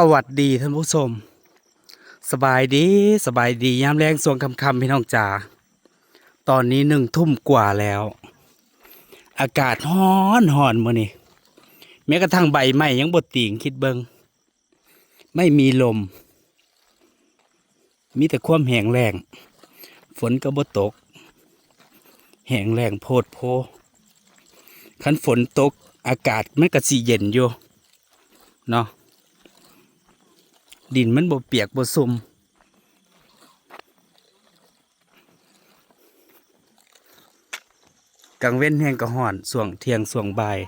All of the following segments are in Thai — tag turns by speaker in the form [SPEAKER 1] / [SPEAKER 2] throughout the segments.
[SPEAKER 1] สวัสดีท่านผู้ชม สบายดีสบายดียามแรงสวงคำคำพี่น้องจ๋าตอนนี้หนึ่งทุ่มกว่าแล้ว อากาศฮ้อนหอนมื่อนี้แม้กระทั่งใบไม้ยังบดติ่งคิดเบิงไม่มีลม มีแต่ความแห้งแรงฝนก็บ่ตก แห้งแรงโพดโพคันฝนตก อากาศมันก็สิเย็นอยู่เนาะ ดินมันบ่เปียกบ่ซุ่มกลางเว้นแห้งกระห่อนส่วงเทียงส่วงบ่าย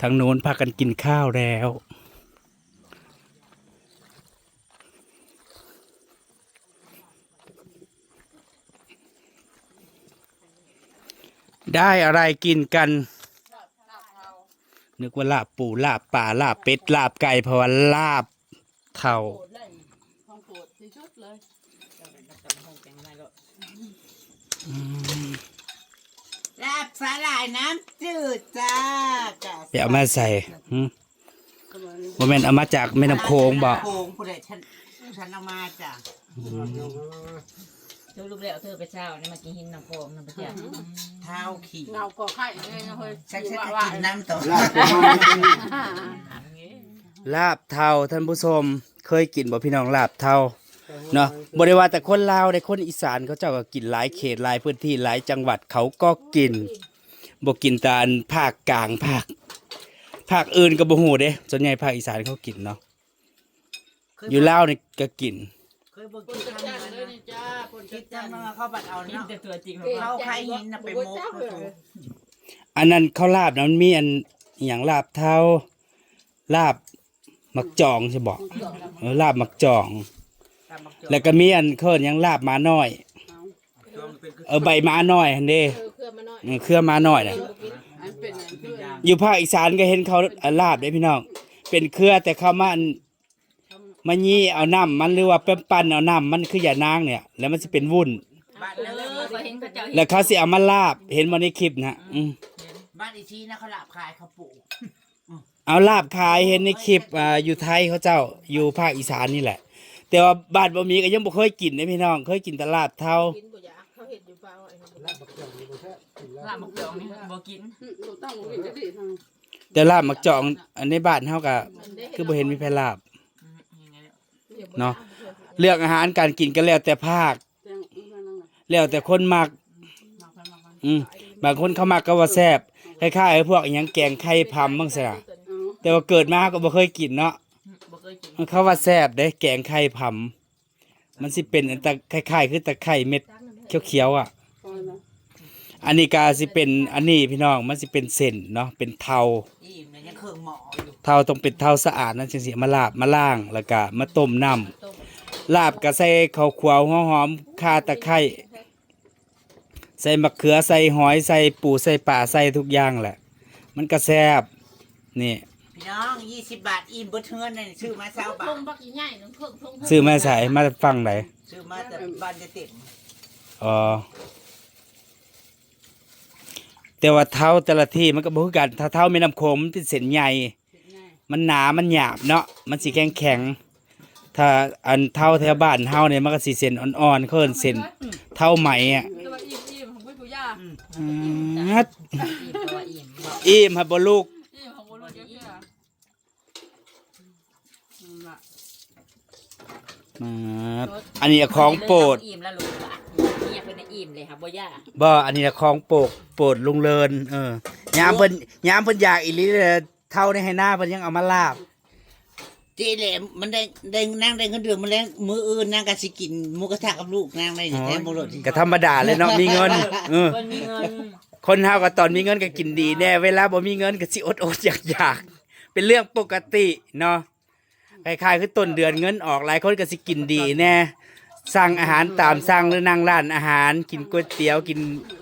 [SPEAKER 1] ทางโน้นพากันกินข้าวแล้วได้อะไรกินกัน นึกว่าลาบปูลาบป่าลาบเป็ดลาบไก่เพราะว่าลาบ เท่า
[SPEAKER 2] ของโปรดที่สุดเลย
[SPEAKER 3] ลาบสาหร่ายน้ำจืดจ้าจ้า
[SPEAKER 1] ไปเอามาใส่หึบ่แม่นเอามาจากแม่น้ำโขงบ่
[SPEAKER 3] โขงผู้ใดฉันฉันเอามาจ้ะ
[SPEAKER 4] เธอลูกแล้วเธอไปเช้านี่มากินหินน้ำโขงน้ำปลาเจียว
[SPEAKER 3] เท้าขี่
[SPEAKER 2] เงาก่อไข่เลยนะเฮ้ย
[SPEAKER 3] ฉันฉัน
[SPEAKER 2] ว่า
[SPEAKER 3] จะ
[SPEAKER 2] ว่า
[SPEAKER 3] กินน้ำต่อ
[SPEAKER 1] ลาบ เท่าท่านผู้ชมเคยกินบ่พี่น้องลาบเท่าเนาะบ่ได้ว่าแต่คนลาวได้คนอีสานเขาเจ้าก็กินหลายเขตหลายพื้นที่หลายจังหวัดเขาก็กินบ่กินแต่อันภาคกลางภาคภาคอื่นก็บ่ฮู้เด้ส่วนใหญ่ภาคอีสานเขากินเนาะอยู่ลาวนี่ก็กิน
[SPEAKER 3] เคยบอก
[SPEAKER 2] คน
[SPEAKER 3] กิน
[SPEAKER 2] จัด
[SPEAKER 3] ทำ
[SPEAKER 2] จ้าน
[SPEAKER 3] มา
[SPEAKER 2] เลยนี่จ้าคน
[SPEAKER 3] คิ
[SPEAKER 2] จั
[SPEAKER 3] ด
[SPEAKER 2] ด
[SPEAKER 3] จะ
[SPEAKER 2] จ้าน
[SPEAKER 3] มาเข้าบัดเอา
[SPEAKER 4] กิน
[SPEAKER 3] เนาะ
[SPEAKER 4] แต่ตัวจริง
[SPEAKER 3] เข้าใครหินน่ะไปมกก็ถูก
[SPEAKER 1] อันนั้นข้าวลาบนะมันมีอันอหย่างลาบเท่าลาบ มักจองใช่บอกเออลาบมักจอง
[SPEAKER 3] ตามบักจอก
[SPEAKER 1] แล้วก็มีอันเคลื่อนหยังลาบหมาน้อย เออใบหมาน้อยฮันเด้
[SPEAKER 2] เออเครื่องมาหน่อย
[SPEAKER 1] เออเครือหมาน้อยน่ะ
[SPEAKER 2] อันเป็นอันเพื่อน
[SPEAKER 1] อยู่ภาคอีสานก็เห็นเขาเอาลาบได้พี่น้อง เป็นเครือแต่เขามาอันมายี่เอาน้ำมันหรือว่าเปิ้นปั้นเอาน้ำมันคืออย่านางเนี่ย แล้วมันจะเป็นวุ่น
[SPEAKER 3] บ้าน
[SPEAKER 4] เอ
[SPEAKER 3] นั้น
[SPEAKER 4] อก็เห็นเขาเจ้า
[SPEAKER 1] แล้วเขาสิเอามาลาบเห็นมาในคลิปนะอืม
[SPEAKER 3] บ้านอีชีนะเขาลาบขายเขาปลูก
[SPEAKER 1] เอาลาบขายเห็นในคลิปอ่าอยู่ไทยเขาเจ้าอยู่ภาคอีสานนี่แหละ แต่ว่าบ้านบ่มีก็ยังบ่เคยกินนะพี่น้อง เคยกินแต่ลาบเท่า
[SPEAKER 2] กินบ่อยากเขาเห็นอยู่เปล่าไอ้เขาบอก
[SPEAKER 4] ลาบหมกจองนี่บ่กิน
[SPEAKER 2] อืมเราต้องกินจะดีทาง
[SPEAKER 1] แต่ลาบมักจองอันในบ้านเฮาก็คือบ่เห็นมีไผลาบ
[SPEAKER 4] อืมยังไงเนี่ย
[SPEAKER 1] เนาะเรื่องอาหารการกินก็แล้วแต่ภาค
[SPEAKER 2] แต่นั่นน่ะ
[SPEAKER 1] แล้วแต่คนมัก
[SPEAKER 4] มาพันมาพัน
[SPEAKER 1] อืมบางคนเขามักก็ว่าแซ่บคล้ายๆไอ้พวกอหยังแกงไข่พำบ้างซะ
[SPEAKER 2] เอา
[SPEAKER 1] แต่ว่าเกิดมาก็บ่เคยกินเนาะ
[SPEAKER 4] อืมบ่เคยกิน
[SPEAKER 1] มันเขาว่าแซ่บเด้แกงไข่พำมันสิเป็นอันตะคล้ายๆคือตะไคร่เม็ดเขียวๆอะ
[SPEAKER 2] พอแล้ว
[SPEAKER 1] อันนี้ก็สิเป็นอันนี้พี่น้องมันสิเป็นเส้นเนาะเป็นเทา
[SPEAKER 3] อิ่มเนี่ยยังเครื่องหมออยู่
[SPEAKER 1] เทาต้องเป็นเทาสะอาดนั่นจังสิมาลาบมาล่างแล้วก็มาต้มน้ำลาบก็ใส่ข้าวขวาวหัวหอมข่าตะไคร้ใส่มะเขือใส่หอยใส่ปูใส่ป่าใส่ทุกอย่างแหละ มันก็แซ่บนี่
[SPEAKER 3] พี่ น้องยี่สิบบาทอิ่มเบิดเทือนนี่ชื่อมาเช้าบา
[SPEAKER 2] ท
[SPEAKER 3] ท
[SPEAKER 2] งบักใหญ่นึงเครื่องทง
[SPEAKER 1] ซื้อมาใส่มาฟังไหน
[SPEAKER 3] ชื่อมาแต่บ้านจะติด
[SPEAKER 1] อ๋อแต่ว่าเท้าแต่ละที่มันก็บ่คือกันถ้าเท้าแม่น้ำโขงมันเป็นเส้นใหญ่ มันหนามันหยาบเนาะมันสีแข็งแข็งๆถ้าอันเท่าแถวบ้านเฮาเนี่ยมันก็สีเส้นอ่อนๆเขาเอิ้นเส้นเท่าไหมอะ
[SPEAKER 2] แต่ว่าอิ่มอิ่มของพี่ปุย่า
[SPEAKER 1] ฮัด
[SPEAKER 4] อิ่มตัวอิ่มบ่
[SPEAKER 1] อิ่มครับบ่ลูก
[SPEAKER 2] อิ่มของบุรุษเยอะแยะอืมล่ะ
[SPEAKER 1] มา อันนี้ของโปรด
[SPEAKER 4] อิ่มแล้วลูกอะเนี่ยเพิ่นน่ะอิ่มเลยค่ะบ่ย่า
[SPEAKER 1] บ่อันนี้ของโปรดโปรดลุงเลินเออยามเพิ่นยามเพิ่นอยากอีหลีเลยเท่าในให้หน้าเพิ่นยังเอามาลาบ
[SPEAKER 3] เจเหลมมันได้ได้นั่งได้เงินเดือนมาแล้วมืออื่นนั่งก็สิกินหมูกระทะกับลูกนั่งได้นี่แท้บ่รถ
[SPEAKER 1] ก็ธรรมดาเลยเนาะมีเงินเออ
[SPEAKER 4] เพิ่นมีเงิน
[SPEAKER 1] คนเฮาก็ตอนมีเงินก็กินดีแน่เวลาบ่มีเงินก็สิอดอดอยากอยากๆเป็นเรื่องปกติเนาะ คล้ายๆคือต้นเดือนเงินออกหลายคนก็สิกินดีแน่สั่งอาหารตามสั่งหรือนั่งร้านอาหารกินก๋วยเตี๋ยวกิน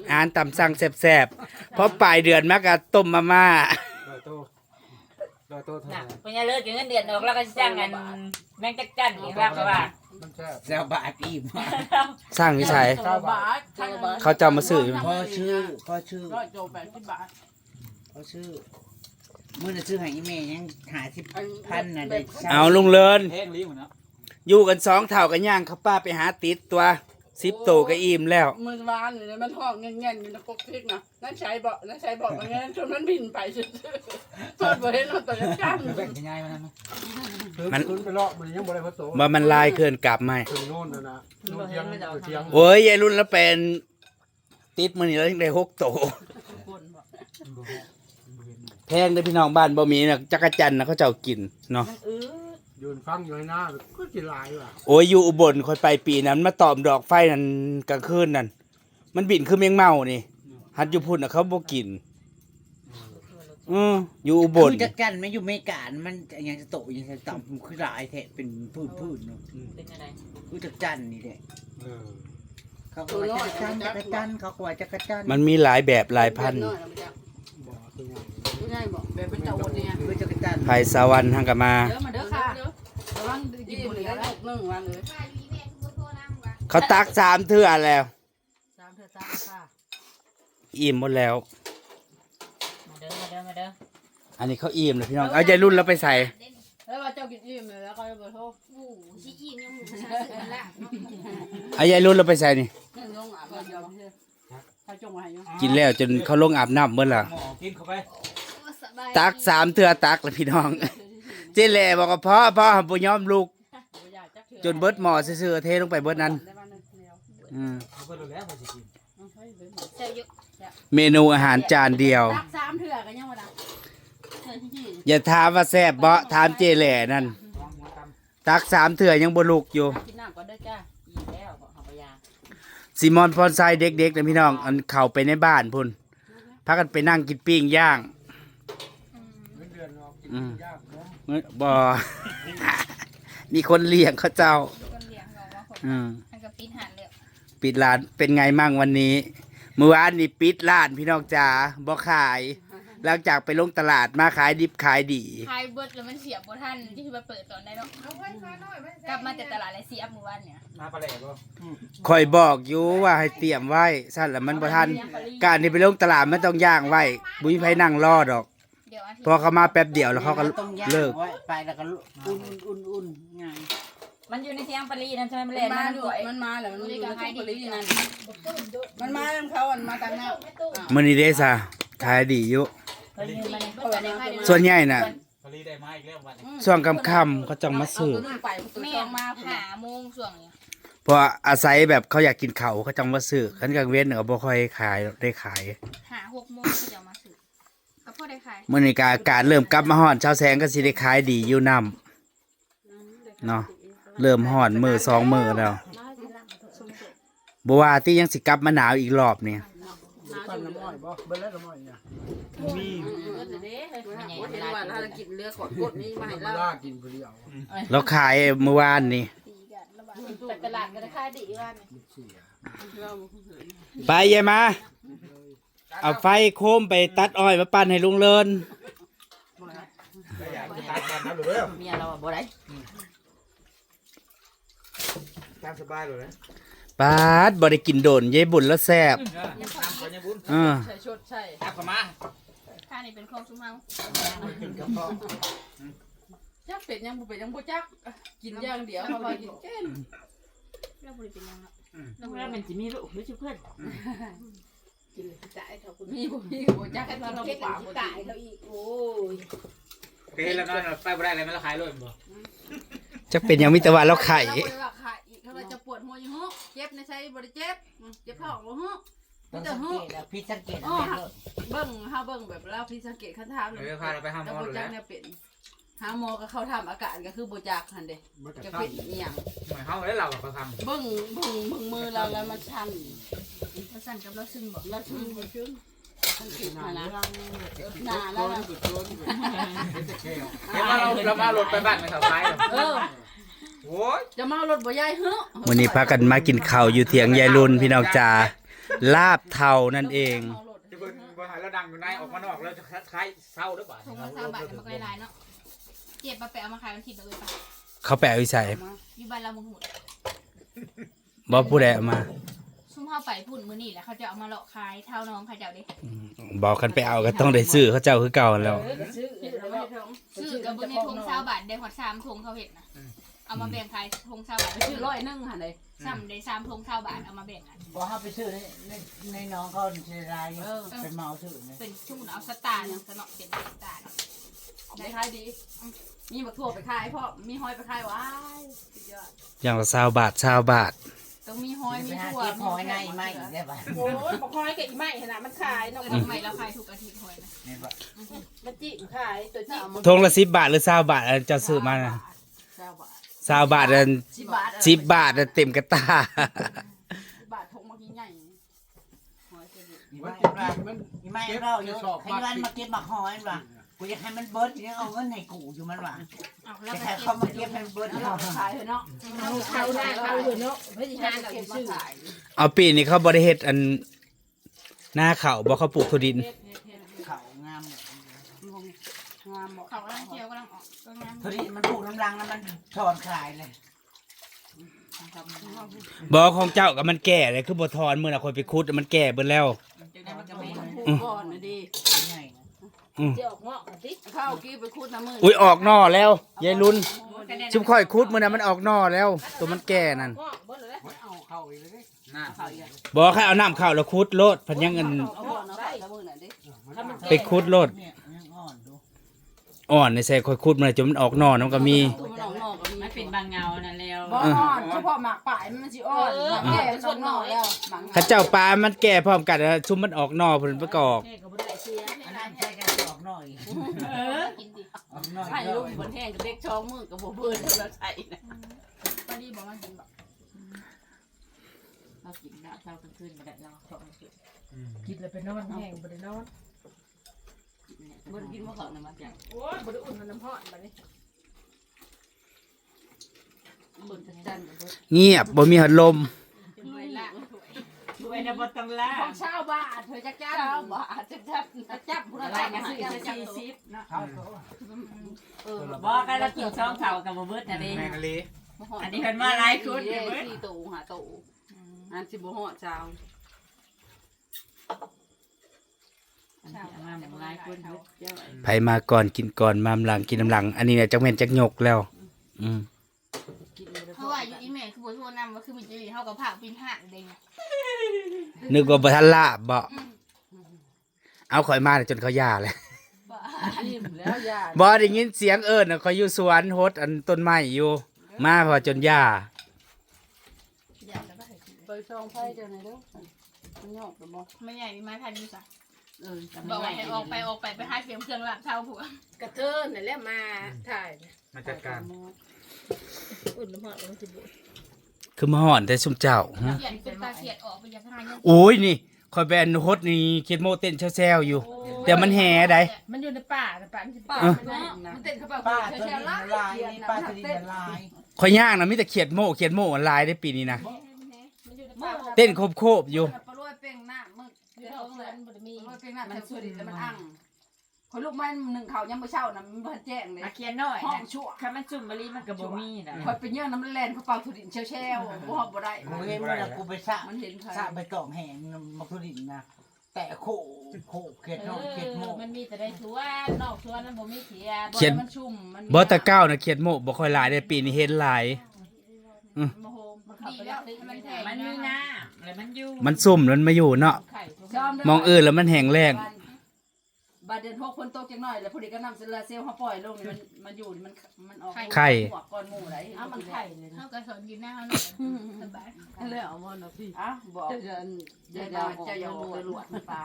[SPEAKER 1] อาหารตามสั่งแซ่บๆเพราะปลายเดือนมาก็ต้มมาม่า
[SPEAKER 4] น่ะเพิ่นจะเลิกเงินเดือนออกแล้วก็สิจ้างกันแมงจักจั่นอีกแล้วก็ว่า
[SPEAKER 3] แซวบาทอิ่ม
[SPEAKER 1] สร้างวิชัย
[SPEAKER 2] เก้าบาทเก้าบาท
[SPEAKER 1] เขาจะเอามาซื้ออยู่
[SPEAKER 3] พอชื่อพอชื่อ
[SPEAKER 2] ร้อยโจแปดสิบบาท
[SPEAKER 3] พอชื่อ มื้อน่ะซื้อให้อีแม่ยังหาสิบพันน่ะได้ช้
[SPEAKER 1] เอาลุงเลิน
[SPEAKER 5] แห้งลิ้วเนาะ
[SPEAKER 1] อยู่กันสองเท่ากันย่างเขาป้าไปหาติดตัวสิบโตวก็อิ่มแล้ว
[SPEAKER 2] มือวานเลยมันห้องเงี้ยๆอยู่ในกกพริกนะนั่นใช้เบาะนั่นใช้เบาะมันเงี้ยจนมันบินไปสุดๆเปิดเผยมันตัวจัง
[SPEAKER 5] แบ่งง่ายๆมันนะ
[SPEAKER 1] มัน
[SPEAKER 6] ขึ้นไปเลาะมันยังบ่ได้พระโส
[SPEAKER 1] ว่ามันลายเกินกลับไหม
[SPEAKER 6] ถึงโน่นนะนะโน่นเทียงเออเทียง
[SPEAKER 1] โอ้ยยายรุ่นแล้วเป็นติดมือนี่แล้วยังได้หกโตว แพงเลยพี่น้องบ้านบ่มีนะจักรจันทร์นะเขาเจ้ากินเนาะ
[SPEAKER 6] ยืนฟังอยู่ในหน้าก็กินหลายว่ะ
[SPEAKER 1] โอ้ยอยู่อุบลคอยไปปีนั้น มาตอมดอกไฟนั่นกลางคืนนั่นมันบินคือแมงเมานี่ฮัดอยู่พุ่นน่ะเขาบ่กิน อืออยู่อุบล
[SPEAKER 3] คือจักจันไม่อยู่เมกามันยังจะโตยังจะต่ำคือหลายแท้เป็นพื้นๆเนาะ
[SPEAKER 4] เป็นอะไร
[SPEAKER 3] คือจักจันนี่แหละ
[SPEAKER 6] เออ
[SPEAKER 3] เขาก็ว่าจักรจันจักรจันเขาก็ว่าจักรจัน
[SPEAKER 1] มันมีหลายแบบหลายพันธุ์
[SPEAKER 6] บ่ตัวใแบ
[SPEAKER 2] บเป็นเจ้าโอนเนี่ย
[SPEAKER 3] คือจักรจัน
[SPEAKER 1] ไผ่สวรรค์ทางกะมา
[SPEAKER 2] เด้อมาเด้อค่ะระวังกินบุหรี่ได้หนึ่งวันเลย
[SPEAKER 1] เขาตักสามเทื่อแล้ว
[SPEAKER 2] สามเธอสามค่ะ
[SPEAKER 1] อิ่มหมดแล้ว
[SPEAKER 4] มาเด้อ มาเด้อ มาเด้อ
[SPEAKER 1] อันนี้เขาอิ่มเลยพี่น้องเอาใจรุ่นแล้วไปใส่
[SPEAKER 2] แล้วว่าเจ้ากินอิ่มเลยแล้วก็ไปโทษ
[SPEAKER 7] หมูชิคกี้ยังหมูชาเสือละ
[SPEAKER 1] เอาใจรุ่นแล้วไปใส่นี่
[SPEAKER 2] นึ่งลงอะมันยอมเชื่อถ้าจงไว้เนาะ
[SPEAKER 1] กินแล้วจนเขาลงอาบน้ำเมื่อละ
[SPEAKER 5] หมอกินเข้าไป
[SPEAKER 7] สบาย
[SPEAKER 1] ตักสามเทื่อตักแล้วพี่น้อง เจแหล่บอกว่าพ่อพ่อหำปุยอมลูกจนเบิดหมอซื่อๆเทลงไปเบิดนั้น
[SPEAKER 2] ได้บ้านนึงเดียว
[SPEAKER 1] อืม
[SPEAKER 5] เอาไปแล้วพอสิกิน
[SPEAKER 7] เสือยุ
[SPEAKER 1] เมนูอาหารจานเดียว
[SPEAKER 2] ตักสามเถื่อกันยังวะดังเถื่อที่
[SPEAKER 1] อย่าถามว่าแซ่บเบาะถามเจแหล่นั่น
[SPEAKER 5] น้องหัวตำ
[SPEAKER 1] ตักสามเถื่อยังบ่ลุกอยู่
[SPEAKER 2] กินน้ำก่อนเด้อจ้า
[SPEAKER 4] อีกแล้วบอกเขาไปยา
[SPEAKER 1] ซิมอนพรไซเด็กๆนะพี่น้อง อันเข้าไปในบ้านพุ่นพากันไปนั่งกินปิ้งย่าง
[SPEAKER 6] เงินเดื อนออกกิน
[SPEAKER 1] อืม
[SPEAKER 6] ยากเนาะ
[SPEAKER 1] เอ้ยบ่ มีคนเลี้ยงเขาเจ้า
[SPEAKER 7] คนเลี้ยงเราว่าคน
[SPEAKER 1] อืม
[SPEAKER 7] ให้กับปีนหันเลย
[SPEAKER 1] ปิดร้านเป็นไงมั่งวันนี้ เมื่อวานนี่ปิดร้านพี่น้องจ๋าบ่ขาย หลังจากไปลงตลาดมาขายดิบขายดี
[SPEAKER 7] คายเบิร์ดแล้วมันเสียบท่านที่คือมาเปิดตอนได้เนาะกลับมาแต่ตลาดเลยเสียบหมู่บ้านเนี่ย
[SPEAKER 5] มาปลาแหล่บ่
[SPEAKER 1] คอยบอกอยู่ว่าให้เตรียมไว้สั่นแล้วมันบ่ทัน การที่ไปลงตลาดมันต้องย่างไว้บุ้ยไผนั่งรอดอก
[SPEAKER 7] เดี๋ยวอาทิต
[SPEAKER 1] พอ
[SPEAKER 7] ย์
[SPEAKER 1] เขามาแป๊บเดียวแล้วเขาก็
[SPEAKER 3] ต้องย่าง
[SPEAKER 1] เลิก
[SPEAKER 3] ไว้ไปแล้วก็อุ่นอุ่นอุ่นง่าย
[SPEAKER 4] มันอยู่ในเสียงปลีนั่นใช่ไหมมัน
[SPEAKER 2] มั
[SPEAKER 4] เล่
[SPEAKER 2] น
[SPEAKER 4] น
[SPEAKER 2] มา
[SPEAKER 4] มัน
[SPEAKER 2] ดู
[SPEAKER 4] สวย
[SPEAKER 2] มันมาแล้วมันอยู่ในทุกปลีนั่นมันมาแล้วเขาอันมาตั้งหน้า
[SPEAKER 1] มื้อนี้เด้ซะขายดีอยู่
[SPEAKER 4] เฮ้ยยืนมาเนี่ย
[SPEAKER 2] เขาแบบมา
[SPEAKER 1] ส่วนใหญ่น่ะ
[SPEAKER 5] ปลาลีได้มาอีกแล้ววันนี้
[SPEAKER 1] ช่วงค่ำๆเขาจังมาซื้อ
[SPEAKER 2] ตัวนึงไปตัว
[SPEAKER 7] แม่
[SPEAKER 2] ต้องมาผม
[SPEAKER 7] หาโมงส่วงเนี่ย
[SPEAKER 1] เพราะอาศัยแบบเขาอยากกินเขาวเขาจังมาซื้อคันกลางเว้นก็บ่ค่อยขายได้ขาย
[SPEAKER 7] หาหกโมงก็จะมาซื้ อก็พอได้ขาย
[SPEAKER 1] มื้อนี้ก็อากาศเริ่มกลับมาฮ้อนเช้าแสงก็สิได้ขายดีอยู่นํเนาะเริ่มฮ้อนมื้อสองมื้อแล้วบ่ว่าที่ยังสิกลับมาหนาวอีกรอบนี่
[SPEAKER 6] ปั้นน้ำอ้อยบ่เบิ่แล้วน้ำอ้อยเนี่ย
[SPEAKER 5] มี
[SPEAKER 2] เห็นว่าถ้ากินเลือกดกดนี่มาให้
[SPEAKER 6] เว
[SPEAKER 2] เรา
[SPEAKER 6] ลากินผู้เดียว
[SPEAKER 1] แล้วขายเมื่อวานนี่
[SPEAKER 7] แต่ตลาดก็ได้ขายดีว่าเนี่ย
[SPEAKER 6] เสีย
[SPEAKER 1] ไปยายมา เอาไฟโคมไปตัดอ้อยมาปั่นให้ลุงเลิน
[SPEAKER 5] ก็อยากจะตายกันนะหรือเปล่า
[SPEAKER 4] เมียเราอะบ่ได้
[SPEAKER 5] ตามสบายเลยนะ
[SPEAKER 1] ปาดบ่ได้กินโดนยายบุญแล้วแซ่บ
[SPEAKER 5] ตามคนยังบุญ
[SPEAKER 1] เออ
[SPEAKER 2] ใช่ชดใช่
[SPEAKER 5] ตามเข้ามา
[SPEAKER 7] ค่านี่เป็นของซุ้มเฮา
[SPEAKER 2] จักเป็ดยังบุเป็ดยังบุจักกินอย่างเดียวเขาบอกกินเก่ง
[SPEAKER 7] เราบริเป็นยังเนาะ
[SPEAKER 4] น้องแล้วมันจะมีลูกหรือชื่อเพื่อน
[SPEAKER 2] กินจ่ายเขาคุณมีบุมีบุจักให้เราปากบุตายเราอีกโอ้ย
[SPEAKER 5] เกแล้วนอนไปบ่ได้เลยมันละขายเลยบ่
[SPEAKER 1] จะเป็นหยังมิตรว่าเราไข่
[SPEAKER 2] เราบริว่าขาอีกเขาจะปวดหัวอยู่ฮึเจ็บในไส้บริเจ็บเจ็บท้องบ่ฮึ
[SPEAKER 3] ต้องสังเกตอะพี่สังเกตอะแม่เลิก
[SPEAKER 2] เบิ่งเฮาเบิ่งแบบเราพี่สังเกตคันถาม
[SPEAKER 5] เดี๋ยวพาเราไปหาหม
[SPEAKER 2] แต่
[SPEAKER 5] อ
[SPEAKER 2] บุ
[SPEAKER 5] เลย
[SPEAKER 2] จัก
[SPEAKER 5] นะ
[SPEAKER 2] เนี่ยเป็น หาหมอก็เขาทำอาการก็คือบุจักหันเด้
[SPEAKER 6] มันก็
[SPEAKER 2] จะ
[SPEAKER 6] ตั้
[SPEAKER 2] เป็
[SPEAKER 6] ง
[SPEAKER 2] นอีหยัง
[SPEAKER 5] เหมือนเขาแล้วเราก็ทำ
[SPEAKER 2] เบิ่งเบิ่งเบิ่งมือเราแล้วมันชัน
[SPEAKER 7] เราสั่นกับเราซึ่งบอก
[SPEAKER 2] เราชุ่มบ่ชุ่มมันคิด
[SPEAKER 6] หน้า
[SPEAKER 2] มานะ
[SPEAKER 6] เรื่อง
[SPEAKER 2] หน้าแล้วนะ
[SPEAKER 6] จุดโจนจุดเป็นตะแคง
[SPEAKER 5] เห็นว่าเราเรามารถไปบ้านในแถวซ้าย
[SPEAKER 2] เออ
[SPEAKER 5] โอ้ย
[SPEAKER 2] จะเมารถบ่ยายเฮ้อ
[SPEAKER 1] วันนี้พากันมากินข้าวอยู่เถียงยายรุนพี่น้องจ๋าลาบเทานั่นเอง
[SPEAKER 5] จะเป็นบริหารเราดังอยู่ในออกมานอกแล้วจะคล้ายเศร้าหรือเปล่า
[SPEAKER 7] ถุงละสามบาทมันก็หลายเนาะ เจ็บมาแปะเอามาขายวันทิพย์เลยปะ
[SPEAKER 1] เขาแปะวิสัย
[SPEAKER 7] อยู่บ้านเราหมดหมด
[SPEAKER 1] บ่ผู้ใดเอามา
[SPEAKER 7] ซุ้มเฮเฮาไปพุ่นมื้อนี้แหละเขาจะเอามาเลาะขายเท่าน้องเขาเจ้าเด้
[SPEAKER 1] บอกกันไปเอาก็ต้องได้ซื้อเขาเจ้าคือเก่าแล้ว
[SPEAKER 2] ซื้อแล้วไม่ทง
[SPEAKER 7] ซื้อกับเบิ่งในทง20บาทได้ฮอด3ทงเขาเฮ็ดนะเอามาแบ่งขายทง20บาท
[SPEAKER 2] ซื้อร้อยหนึงหั่นเลย
[SPEAKER 7] ซ้ำได้3ทง20บาทเอามาแบ่งกัน
[SPEAKER 3] บอกเขาไปซื้อในในในน้องเขาเสียดายอยู่เป็นเมาซื้อเนี่ย
[SPEAKER 7] เป็นชุ่มเอาสตาร์นึงสนอเป็นสตาร์
[SPEAKER 2] ได้ขายดี มีบักทั่วไปขายพ่อมีหอยไปขายว้ายสุดยอด
[SPEAKER 1] อย่างละ20บาท20บาท
[SPEAKER 7] ต้องมีหอยมี
[SPEAKER 3] ไปหา
[SPEAKER 7] ถั่ว
[SPEAKER 3] เก็บหอยในไม่ได้ป่ะ
[SPEAKER 2] โอ้ยบักหอยกับอีไม้ขนาดมันขายเนาะ
[SPEAKER 7] กระดิ่งใหม่เราขายทุกอาทิตย์หอยนะ
[SPEAKER 3] นี่ป่ะ
[SPEAKER 2] มันจิขายตัวจิ
[SPEAKER 1] ทงละ10บาทหรือ20บาทอันเจ้าซื้อมาน่ะ
[SPEAKER 2] เก้าบาท
[SPEAKER 1] 20บาทอัน
[SPEAKER 2] สิบบาท
[SPEAKER 1] 10บาทอันเต็มกระตา
[SPEAKER 2] สิบบาททงมากี่ใหญ่หอยจะดี
[SPEAKER 3] อี
[SPEAKER 6] มัน
[SPEAKER 3] ไม่
[SPEAKER 6] เก็บได้มัน
[SPEAKER 3] อีไม่เราอยู่ให้มันมาเก็บบักหอยป่ะ กูอยากให้มันเบิร์ดยังเอาเงินให้กูอยู่มันว่ะ
[SPEAKER 7] เอาแล้ว
[SPEAKER 3] จะ
[SPEAKER 7] ก็
[SPEAKER 3] ให้
[SPEAKER 7] เก็
[SPEAKER 3] เขา
[SPEAKER 7] บ
[SPEAKER 3] มาเก็บให้มันเบิร์ด
[SPEAKER 2] เอาขายเถอะเนาะ
[SPEAKER 7] เขาได้เขาเลยเนาะเพื่อที่
[SPEAKER 2] ห้า
[SPEAKER 7] ห้า
[SPEAKER 2] เรา
[SPEAKER 7] เรา
[SPEAKER 2] เก็บมา
[SPEAKER 7] ซื้อ
[SPEAKER 2] ขาย
[SPEAKER 1] เอาปีนี้เขาบ่ได้เฮ็ดอันหน้าเขาบ่เขาปลูกถั่วดิน
[SPEAKER 3] เขางาม
[SPEAKER 2] งามบอก
[SPEAKER 7] เขากำลังเกี่ยวกำลังออกก็งาม
[SPEAKER 3] ทีนี้มันปลูกน้ำรังแล้วมันถอนขายเลย
[SPEAKER 1] บ่ของเจ้าก็มันแก่เลยคือบ่ทอนมื้อน่ะคนไปขุดมันแก่เบิดแล้ว
[SPEAKER 7] จะได้มันก็ไม่
[SPEAKER 2] พูดก่อนนะดิ
[SPEAKER 3] ใหญ่
[SPEAKER 2] เจ้าเงาะสิข้าวกี้ไปคูดน้ำมือ
[SPEAKER 1] อุ้ยออกหน่อแล้วยายรุ่นชุบค่อยคุดมื้อนั้นมันออกหน่อแล้ว ตัวมันแก่นั่น
[SPEAKER 6] เอาเข้าอีกเลย
[SPEAKER 5] น่า
[SPEAKER 2] ข้าวอีก
[SPEAKER 1] บ่ให้เอาน้ำเข้าแล้วคุดโลดเพันยังอัน
[SPEAKER 2] เอาบ่อน้ำใส่น้ำมือน่ะดิ
[SPEAKER 1] ไปคุดโลด
[SPEAKER 3] เนี่ยยังอ่อนดู
[SPEAKER 1] อ่อนในใส่ค่อยคุดมันจนมันออกหน่อมันก็มี
[SPEAKER 2] ตัวมันออกนอกก็มี
[SPEAKER 4] มันเป็นบางเงานั่นแล้ว
[SPEAKER 2] บ่อ่อนเฉพาะหมากป่ายมันสิอ่อนหมากแก่มันออกนอกแล้วหมาก
[SPEAKER 1] ข้าเจ้าปลามันแก่พร้อมกันแล้วชุมมันออกหน่อเพิ่นไปก็ออก
[SPEAKER 3] อันนั้นใช้กัน ออกหน่อย
[SPEAKER 7] กินดิ
[SPEAKER 3] ออกหน่อย
[SPEAKER 2] ใส่ลูกบนแห้งกับเด็กช่องมือกับบ่เบิ่นแล้วใส่นะ
[SPEAKER 7] ก็ดีบอกว่ากินแบบ
[SPEAKER 4] เรากินได้เช้ากลางคืนมาได้เราชอบมันกิน
[SPEAKER 6] กินแล้วไปนอนแห้งบ่ได้นอน
[SPEAKER 2] บ่ได้กินบ่เข้านะมาจัง
[SPEAKER 6] โอ้ยบ่ได้อุ่นน้ำร้อนบัดนี้
[SPEAKER 2] เบิ่นจักจันกับเบิ่น
[SPEAKER 1] เงียบบ่มีหัดลม
[SPEAKER 7] ด้ วยละถ้วย
[SPEAKER 4] ด้วยนะบต้องล่า
[SPEAKER 2] ของชาวบ้านเธอจักจันชาวบ้านจักจันจักจับผู้
[SPEAKER 4] อะไร
[SPEAKER 2] ใด
[SPEAKER 4] กั
[SPEAKER 2] กันน
[SPEAKER 4] สิ
[SPEAKER 2] สิ
[SPEAKER 4] จะสี่สิบเนาะ
[SPEAKER 3] เข้าตัว
[SPEAKER 2] เออ
[SPEAKER 4] บอกกันเรากินช่องเข่ากับเบิร์ดนะดิ
[SPEAKER 5] แมงกะลี
[SPEAKER 4] อันนี้เพิ่นมาหลายคน
[SPEAKER 2] เด้
[SPEAKER 4] เด้อเว้ย
[SPEAKER 2] สี่ตู้หาตู้อันสิบ่ฮอดเช้า
[SPEAKER 4] อันนี้เอามาหนึ่งหลายคนเบิด
[SPEAKER 2] เจ้าไอ้
[SPEAKER 1] ไผมาก่อนกินก่อนมามหลังกินน้ำหลัง อันนี้เนี่ยจักแม่นจักยกแล้ว อืม
[SPEAKER 2] กินบ่ได้
[SPEAKER 7] เพราะ ว่าอยู่อีเมลคือบ่โทรนำว่าคือมีจีรีเฮากับผักปิ้งห่างเด้ง
[SPEAKER 1] นึกว่าบ่ทันลาบบ่เอาข่อยมาจนเขาย่าเลย
[SPEAKER 2] อิ่มแล้วยา
[SPEAKER 1] บ่ได้ยินเสียงเอิ้นน่ะข่อยอยู่สวนโฮดอันต้นไม้อยู่ มาพอจนย่า
[SPEAKER 7] อยากจะไปกิน
[SPEAKER 2] ไปซองไผเจ้าไหนเด้อมันยอกบ่
[SPEAKER 7] ไม่ใหญ่มีไม้ทันอยู่จ้ะ
[SPEAKER 2] เออ
[SPEAKER 7] บอกว่าให้ออกไปออกไปไปหาเก็บเครื่องล้างเท้าผัว
[SPEAKER 6] กระเทินนั่นแหละมาถ่าย
[SPEAKER 5] มาจัดการ
[SPEAKER 6] อุ่นน้ำร้อนมันสิบ่
[SPEAKER 1] คือมาห่อนแต่ซุมเจ้าฮะ
[SPEAKER 7] เขียนเป็นตาเขียดออกไปอยากหาเงิน
[SPEAKER 1] โอ้ยนี่ข่อยแบนโฮดนี่เคิดโมเต้นแซวๆอยู่ แต่มันแห่ได้
[SPEAKER 6] มันอยู่ในป่าแต่ป่ามันสิ
[SPEAKER 2] ป้า
[SPEAKER 6] ป่า
[SPEAKER 2] มันนะมันเต้นเข้าไป
[SPEAKER 3] ป้า
[SPEAKER 2] เฉ
[SPEAKER 3] ตัวนี้
[SPEAKER 2] ยๆ
[SPEAKER 3] ละ
[SPEAKER 2] ละ
[SPEAKER 3] ลายนี่ป้าตัวนี้ละลาย
[SPEAKER 1] ข่อยย่างนะมีแต่เขียดโม่เขียดโม่ออนไลน์ได้ปีนี้นะ
[SPEAKER 6] มันอยู่ในป่า
[SPEAKER 1] เต้นโคบๆอยู่
[SPEAKER 2] ปลาลวยเป้งหน้ามึก
[SPEAKER 6] อยู่ในห้องนั้นบ่ได้มี
[SPEAKER 2] ปลาลวยเป้งหน้าแถวสุรินทร์แล้วมันอั่ง คนลูกมันหนึ่งเขายังไม่เช่านะมันบ่แจ้งเลย
[SPEAKER 4] มาเคียนหน่อย
[SPEAKER 2] ห้อ
[SPEAKER 4] นะ
[SPEAKER 2] งชั่ว
[SPEAKER 4] ถ้ามันจุ่มมะลิมันก็บ่มีนะ
[SPEAKER 2] คอยไปเยื่อน้ำแลนเขาเป่าสุรินทร์เช่วๆบ่ฮอบบ่ได้
[SPEAKER 3] กูเห็นเวลากูไปสระ
[SPEAKER 2] มันเห็นใคร
[SPEAKER 3] สระไปตอกแหงมักทุดินนะแต่โคโคเข็ดนอกเข็ดโม
[SPEAKER 6] มันมีแต่ได้สวนนอกสวนนั้นบ่มีเขียด
[SPEAKER 1] เขียน
[SPEAKER 2] มันชุ่มมัน
[SPEAKER 1] บ่แตะเก้านะเขียดโม่บ่ค่อยหลายได้ปีนี้เห็นหลาย
[SPEAKER 6] โมโหมันขับ
[SPEAKER 7] ดี
[SPEAKER 6] ไป
[SPEAKER 7] แล้
[SPEAKER 6] แล้วว
[SPEAKER 7] มันแพง
[SPEAKER 4] มันมีน้ำแล้วมันอยู่
[SPEAKER 1] มันซุ่มแล้วมันมาอยู่เนาะ
[SPEAKER 6] ไข่
[SPEAKER 2] ยอม
[SPEAKER 1] มองอื่นแล้วมันแห้งแล้ง
[SPEAKER 2] บา ดเดือนหกคนโตจังหน่อยแล้วพอดีก็นำเซลาเซลล์เขาปล่อยลงนี่มันมันอยู่นี่มันมันออกหัวก้อนหมูไหล
[SPEAKER 6] อ้ามันไข่เลย
[SPEAKER 7] เฮาก็สอนกินหน้าเฮาหน่อยสบาย
[SPEAKER 2] แล้วเอามันนะพี่อะบอกจะจะจะจะอย่าบอกตำรวจปลา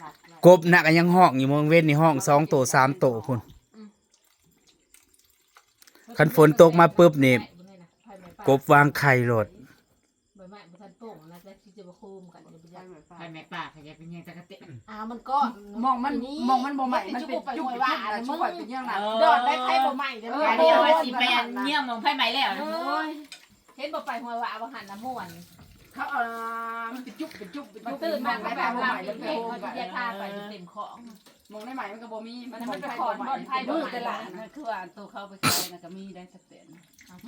[SPEAKER 2] หลัก
[SPEAKER 1] กบน่ะก็ยังห้องอยู่มองเว้นในห้องสองโตสามโตพุ่นคันฝนตกมาปุ๊บนี่กบวางไข่โลด
[SPEAKER 6] ใบไม้บ่ทันโป่งนะแต่สิจะบ่โคมกัน จะบ่ยั
[SPEAKER 2] ย่าง
[SPEAKER 6] ง
[SPEAKER 2] แบบปลา
[SPEAKER 4] ไปแม่ป่าขยับเป็นยังตะกะเตะ
[SPEAKER 6] อ่ามันก็
[SPEAKER 2] มองมันมองมันบ่ใหม่มันเป็นจุกว่าชุบข่อยเป็นยังไง
[SPEAKER 6] โดดได้ไผบ่ใหม่เด้อ
[SPEAKER 4] อันนี้เอาไว้สิไปอันเงี้ยมองไผ่ไหมแล้ว
[SPEAKER 6] โอ้ยเห็นบ่ไปหัวว่าบ่หันน้ำม่วน
[SPEAKER 2] เขาเอามันเป็นจุกเป็นจุกเป็น
[SPEAKER 6] มัน
[SPEAKER 2] จุก
[SPEAKER 6] ตื่นมา
[SPEAKER 2] ได้
[SPEAKER 6] แบ
[SPEAKER 2] แบบ
[SPEAKER 6] บ
[SPEAKER 2] บ่
[SPEAKER 6] หลั
[SPEAKER 2] ให
[SPEAKER 6] บ
[SPEAKER 2] ม่
[SPEAKER 6] แล้
[SPEAKER 2] แล้วว
[SPEAKER 6] เพ
[SPEAKER 2] ไป
[SPEAKER 6] ลงมันจะพาไปเต็มของ
[SPEAKER 2] มองได้ใหม่มันก็บ่มีมัน
[SPEAKER 6] มันไปขอนบ่อนไผบ่
[SPEAKER 2] มือ
[SPEAKER 6] ใหม่
[SPEAKER 2] ตลาดนะคือว่าตัวเขาไปขายนะก็มีได้สักเต็น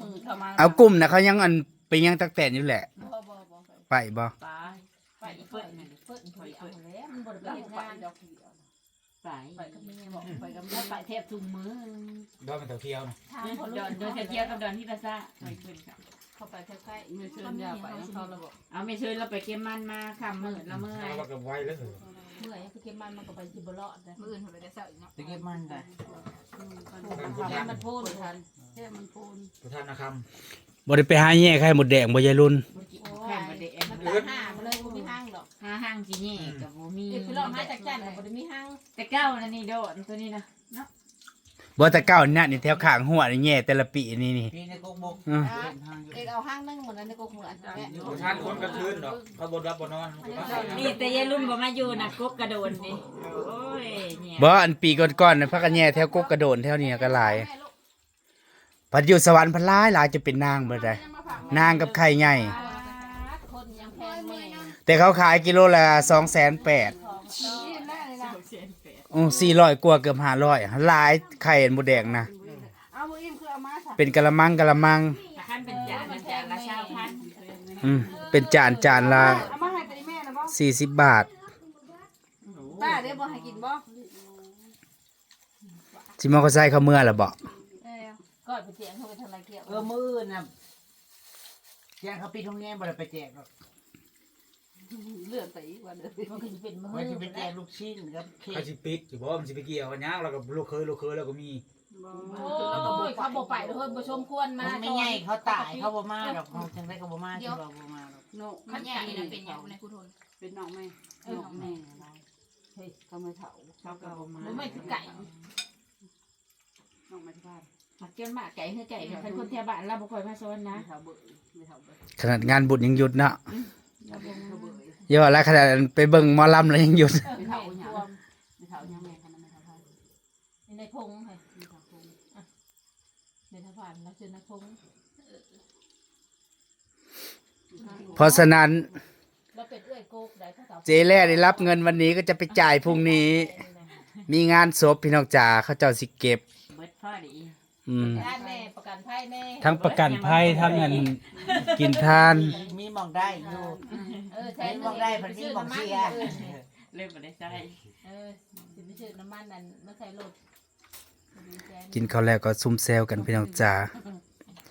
[SPEAKER 2] มือเข้ามา
[SPEAKER 1] เอากลุ่มน่ะเขายังอันไปยังตักแตนอยู่แหละ
[SPEAKER 2] บ่บ่บ่
[SPEAKER 1] ไปบ่
[SPEAKER 4] ไป
[SPEAKER 6] ไปอีเพิ่นเพิ่นเพิ่นเอาแล้วมันบ่ได้
[SPEAKER 2] เรา
[SPEAKER 6] ไปเฮ็ดงาน
[SPEAKER 2] ดอก
[SPEAKER 4] ไป
[SPEAKER 6] ไปกับเมียบอก
[SPEAKER 2] ไปกับ
[SPEAKER 6] แล้
[SPEAKER 2] แม่
[SPEAKER 6] วไปแทบทุกมื้อ
[SPEAKER 5] ดอนเป็นเต่าเที่ยวนะ
[SPEAKER 6] ทางพอ
[SPEAKER 4] ดอนเดินเทียวกับดอนที่ภาษาไปขึ้นค่ะ
[SPEAKER 6] เข้าไปใกล้
[SPEAKER 2] ไม่เชิญยาไปนะเขาระบบ
[SPEAKER 4] เอาไม่เชิญเราไปเก็บมันมาคำมืดละเมื่อ
[SPEAKER 5] เราก็ไว้เลย
[SPEAKER 6] ๆเมื่อยไปเก็บมันมันก็ไปสิบ่รอดนะ
[SPEAKER 7] มืออื่นเขาไปได้เศร้าอีกเนาะ
[SPEAKER 3] จะเก็บมันได้
[SPEAKER 6] แค่มันพูดทัน
[SPEAKER 2] แค่มันพูน
[SPEAKER 5] ทธานนาค
[SPEAKER 1] บ่ได้ไปหาแย่ไข่หมดแดงบ่ยายรุ่น
[SPEAKER 6] โอ้
[SPEAKER 4] แค่
[SPEAKER 6] ย
[SPEAKER 4] ประเด็น
[SPEAKER 6] มันตาห้ามาเลยบ่มีห้างดอก
[SPEAKER 4] หาห้างจีนี่กับโบมี
[SPEAKER 6] เดี๋ยวคือเรามาจากจันทร์บ่ได้มีห้าง
[SPEAKER 4] แต่เก้านั่นนี่โดนตัวนี้นะ
[SPEAKER 1] บ่แต่เก่านี่นะนี่แถวข้างหัวนี่แย่แต่ละปีนี่นี่
[SPEAKER 3] พี่ในกกบก
[SPEAKER 1] อืม
[SPEAKER 3] เล่นทางอ
[SPEAKER 6] เอกเอาห้างนั่งหมดนั้นในกกเหมือนแม่ำ
[SPEAKER 5] พุทธานคนกระทืนเนาะเขาบนรับบนนอน
[SPEAKER 4] นี่แต่ยายรุ่นบ่มาอยู่นะกบกระโดนดิโอ้ยเนี่ย
[SPEAKER 1] บ่อันปีก่อนๆน่ะพักกันแย่แถวกกกระโดนแถวนี้ก็หลาย พัดอยู่สวรรค์พันหลายหลายจะเป็นนางเบิดได้นางกับไข่ใหญ่
[SPEAKER 6] คนยังแพงแม่
[SPEAKER 1] แต่เขาขายกิโลละ2,800
[SPEAKER 6] ของเต้า
[SPEAKER 1] อือ400กว่าเกือบ500หลายไข่หมดแดงนะ
[SPEAKER 2] เอามืออิ่มคือเอามาค่ะ
[SPEAKER 1] เป็นกะละมังกะละมัง
[SPEAKER 4] ขั้นเป็นจานมันจานละเช้าพัน
[SPEAKER 1] อืมเป็นจานจานละ
[SPEAKER 2] เอามาให้ตีแม่นะบ่
[SPEAKER 1] 40บาท
[SPEAKER 2] ป้าได้บ่ให้กินบ่
[SPEAKER 1] สิมาก็ใส่ข้าวเมื่อล่ะบ่
[SPEAKER 6] ก็ ไปเตียงเขาไปทางไรเกี่ยว
[SPEAKER 3] เออมืออื่นน่ะแจ้งเขาปิดโรงแรมบ่ได้ไปแจกหรอก
[SPEAKER 2] เลื่อนไปอีกวันเลย
[SPEAKER 6] มันก็จะเป็นมือ
[SPEAKER 3] ว่าจะไปแจกลูกชิ้นกับเค้
[SPEAKER 5] เขา
[SPEAKER 3] ก
[SPEAKER 5] สิปิดอยู่บ่มันสิไปเกี่ยวกันยังเราก็ลูกเคยลูกเคยแล้วก็มี
[SPEAKER 6] โอ้ยเขาบอกไปเลยบ่ชมควรมา
[SPEAKER 3] มันไม่ใหญ่เขาตายเขาบ่มาดอกเขาจังได้เขาบ่มาที่เราบ่มาดอก
[SPEAKER 2] โน
[SPEAKER 7] ขันใหญ่นะเป็นอย่างในกูทน
[SPEAKER 2] เป็นน้องแม่น้องแม่อะไรเฮ้ยเขาไม่เฒ่า
[SPEAKER 4] เขาก็บ่มา
[SPEAKER 6] มันไม่คือไก่
[SPEAKER 2] น้องไม่ที่บ้าน
[SPEAKER 4] หักเจ้าหมาไก่คือไก่เนี่ยเป็นคนแถวบ้านเราบ่ค่อยมาซ้อนนะ
[SPEAKER 2] ไม่เฒ่าเบื่อไม่เฒ่าเบื่อ
[SPEAKER 1] ขนาดงานบุญยังหยุดเนาะ
[SPEAKER 4] เราบ่มา
[SPEAKER 2] เขาเบื่อ
[SPEAKER 1] อย่าว่าแล้วขนาดไปเบิ่งหมอลำแล้วยังหยุด
[SPEAKER 2] ไม่เฒ่าหยังไม่เฒ่าหยังแม่คันนั้นไม่เฒ่าไทย
[SPEAKER 6] ในพงค่ะ
[SPEAKER 2] ไม่เฒ่าคง
[SPEAKER 6] ในทผ่านแล้วคือในพง
[SPEAKER 1] เพราะฉะนั้น
[SPEAKER 6] แล้วเป็นเอื้อยโกกได้เขาสาว
[SPEAKER 1] เจแร่ได้รับเงินวันนี้ก็จะไปจ่ายพรุ่งนี้ มีงานศพพี่น้องจ๋าเขาเจ้าสิเก็บ
[SPEAKER 4] เบิดพ่อดี
[SPEAKER 1] อืม
[SPEAKER 6] ด้านแน่ประกันภัยแน่
[SPEAKER 1] ทั้งประกันภัยทั้งเงินกินทาน
[SPEAKER 3] มีมองได้อยู่
[SPEAKER 6] เออใช้
[SPEAKER 3] มีมองได้พันมีมองเสีย
[SPEAKER 4] เริ่มบ่ได้ใช้
[SPEAKER 6] เออสิไปซื้อน้ำมันนั่นมาใส่รถ
[SPEAKER 1] กินข้าวแล้วก็ซุ่มแซวกันพี่น้องจ๋า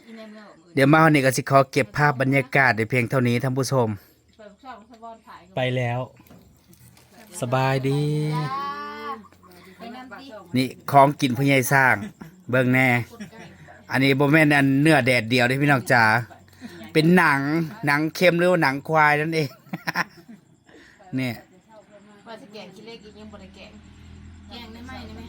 [SPEAKER 7] อีแม่เมื่อมือ
[SPEAKER 1] เดี๋ยวมาวันนี้ก็สิขอเก็บภาพบรรยากาศในเพียงเท่านี้ท่านผู้ชม
[SPEAKER 6] ไปช่องสะบอนขาย
[SPEAKER 1] ไปแล้ว สบายดี
[SPEAKER 7] ไปน้ำตี
[SPEAKER 1] นี่ของกินผู้ใหญ่สร้าง เบิ่งแน่ อันนี้บ่แม่นอันเนื้อแดดเดียวเด้พี่น้องจ๋า เป็นหนังหนังเค็มหรือว่าหนังควายนั่นเอง เนี่ย
[SPEAKER 6] ว่าจะแกงกินเล็กอีกยังบ่ได้แกง
[SPEAKER 7] แกงได้ไหมนี่ไม่เขาอยาก